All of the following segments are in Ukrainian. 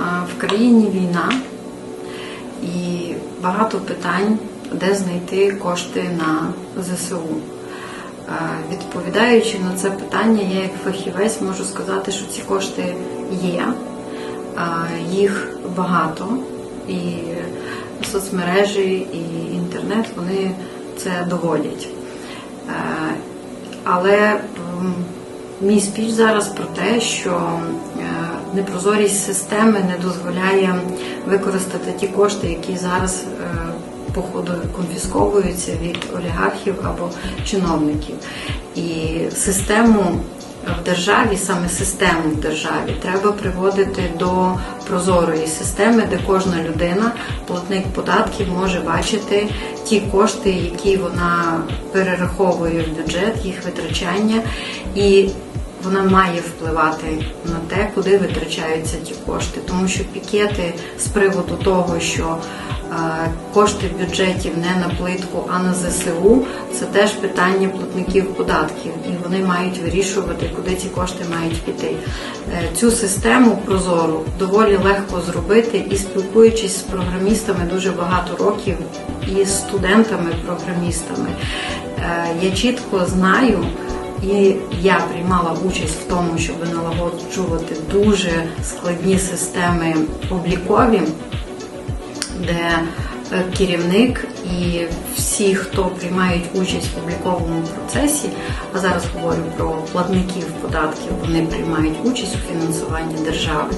В країні війна і багато питань, де знайти кошти на ЗСУ. Е, Відповідаючи на це питання, я як фахівець можу сказати, що ці кошти є, Е, їх багато, і соцмережі, і інтернет вони це доводять. Е, Але мій спіч зараз про те, що е, непрозорість системи не дозволяє використати ті кошти, які зараз е, походу конфісковуються від олігархів або чиновників. І систему в державі, саме систему в державі, треба приводити до прозорої системи, де кожна людина, платник податків, може бачити ті кошти, які вона перераховує в бюджет, їх витрачання, і вона має впливати на те, куди витрачаються ті кошти, тому що пікети з приводу того, що е, кошти бюджетів не на плитку, а на ЗСУ, це теж питання платників податків, і вони мають вирішувати, куди ці кошти мають піти. Е, Цю систему прозору доволі легко зробити, і спілкуючись з програмістами дуже багато років, і студентами-програмістами, е, я чітко знаю. І я приймала участь в тому, щоб налагоджувати дуже складні системи облікові, де е, керівник і всі, хто приймають участь в обліковому процесі, а зараз говорю про платників податків, вони приймають участь у фінансуванні держави.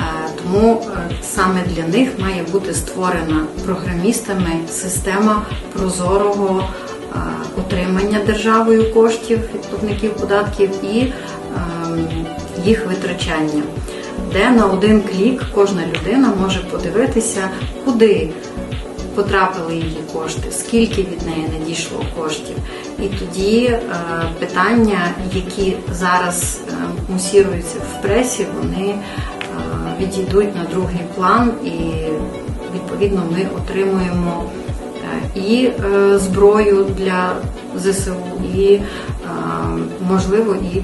Е, Тому е, саме для них має бути створена програмістами система прозорого отримання державою коштів від податків і ем, їх витрачання, де на один клік кожна людина може подивитися, куди потрапили її кошти, скільки від неї надійшло коштів. І тоді е, питання, які зараз е, мусіруються в пресі, вони е, відійдуть на другий план, і відповідно ми отримуємо і е, зброю для ЗСУ, і е, можливо і